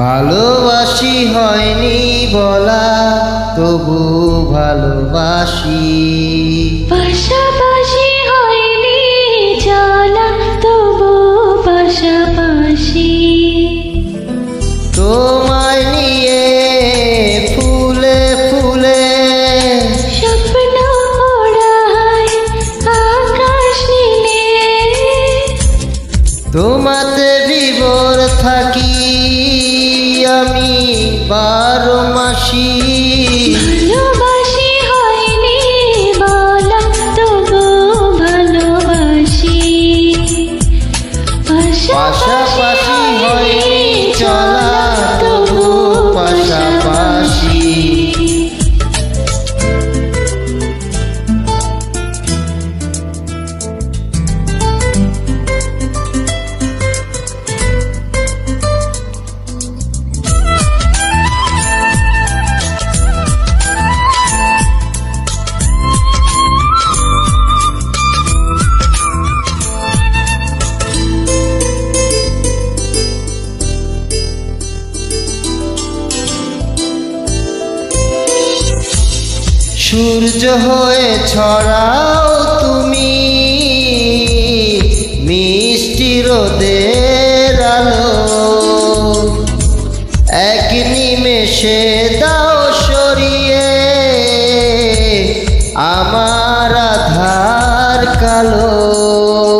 ভালোবাসি হয়নি বলা তবু ভালোবাসি। পাশাপাশি হয়নি চলা তবু পাশাপাশি। তোমায় নিয়ে ফুলে ফুলে স্বপ্ন ওড়ায় আকাশ নীলে। তোমাতে বিবর থাকি আমি বারো মাসি। সূর্য হয়ে ছড়াও তুমি। মিষ্টি রোদের আলো। এক নিমেষে দাও সরিয়ে আমার আধার কালো।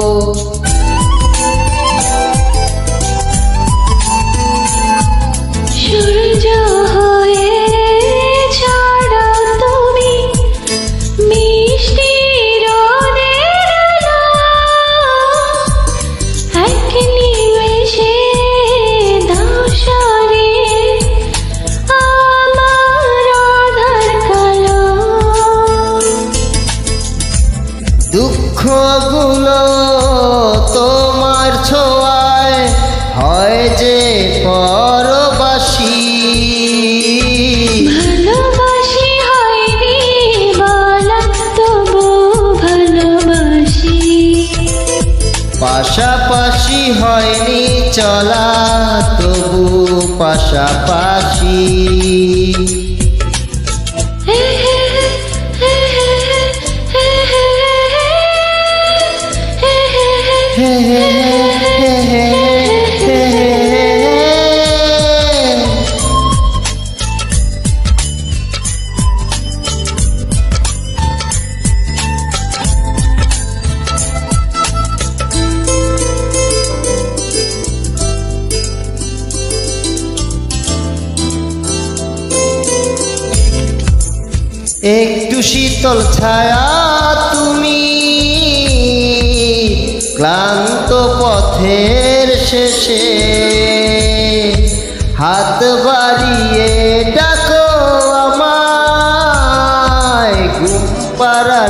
পাশাপাশি হয়নি চলা তবু পাশাপাশি হে হে হে হে একটু শীতল ছায়া তুমি ক্লান্ত পথের শেষে হাত বাড়িয়ে ডাকো আমায় ঘুম পাড়া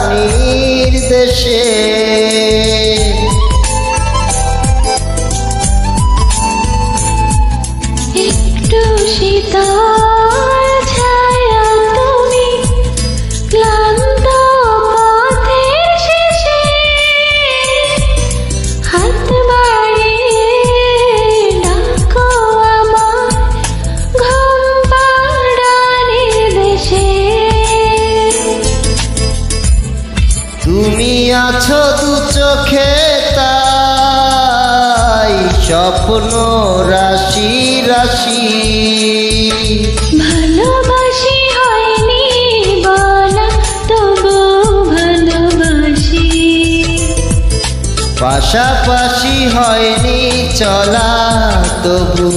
তুমি আছো দু চোখে তাই স্বপ্ন রাশি রাশি। ভালোবাসি হয়নি বলা তবু ভালোবাসি। পাশাপাশি হয়নি চলা তবু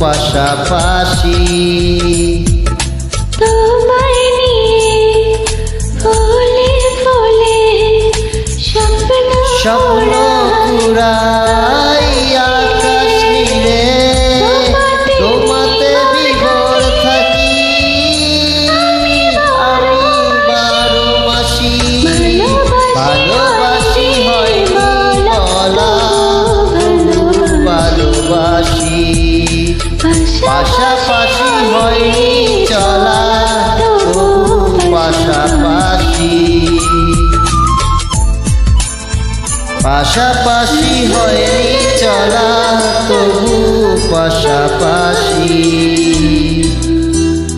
পাশাপাশি। স্বপ্ন কুড়া পাশাপাশি হয়নি চলা তবু পাশাপাশি।